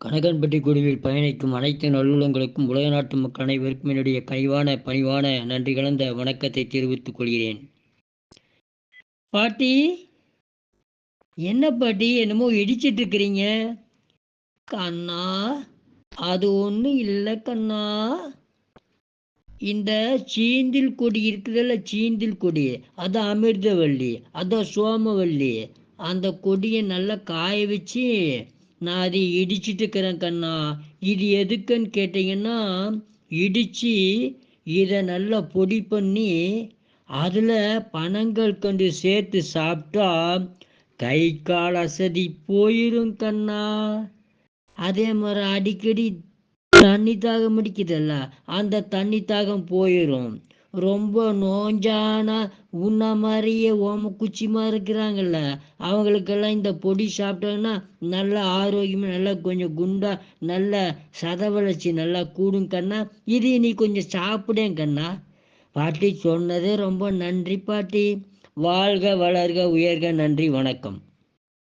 கனகன்பட்டி குழுவில் பயணிக்கும் அனைத்து நல்லுள்ளங்களுக்கும் உலக நாட்டு மக்கள் அனைவருக்கும் என்னுடைய கனிவான பணிவான நன்றி கலந்த வணக்கத்தை தெரிவித்துக் கொள்கிறேன். பாட்டி என்ன பாட்டி என்னமோ இடிச்சிட்டு இருக்கிறீங்க? கண்ணா அது ஒன்றும் இல்லை கண்ணா. இந்த சீந்தில் கொடி இருக்குதுல்ல சீந்தில் கொடி. அது அமிர்தவல்லி அதான் சோமவல்லி அந்த கொடியை நல்லா காய வச்சு நான் அதை இடிச்சிட்டு இருக்கிறேன் கண்ணா. இது எதுக்குன்னு கேட்டிங்கன்னா இடித்து இதை நல்லா பொடி பண்ணி அதில் பனங்கள் கொண்டு சேர்த்து சாப்பிட்டா கை கால் அசதி போயிரும் கண்ணா. அதே மாதிரி அடிக்கடி தண்ணி தாகம் முடிக்குதல்ல அந்த தண்ணி தாகம் போயிடும் ரொம்ப நோஞ்சான உன்ன மாதிரியே ஓம குச்சிமா இருக்கிறாங்கல்ல அவங்களுக்கெல்லாம் இந்த பொடி சாப்பிட்டாங்கன்னா நல்ல ஆரோக்கியமாக நல்லா கொஞ்சம் குண்டா நல்ல சத வளர்ச்சி நல்லா கூடும் கண்ணா. இது நீ கொஞ்சம் சாப்பிடேன் கண்ணா. பாட்டி சொன்னதே ரொம்ப நன்றி பாட்டி. வாழ்க வளர்க உயர்க நன்றி வணக்கம்.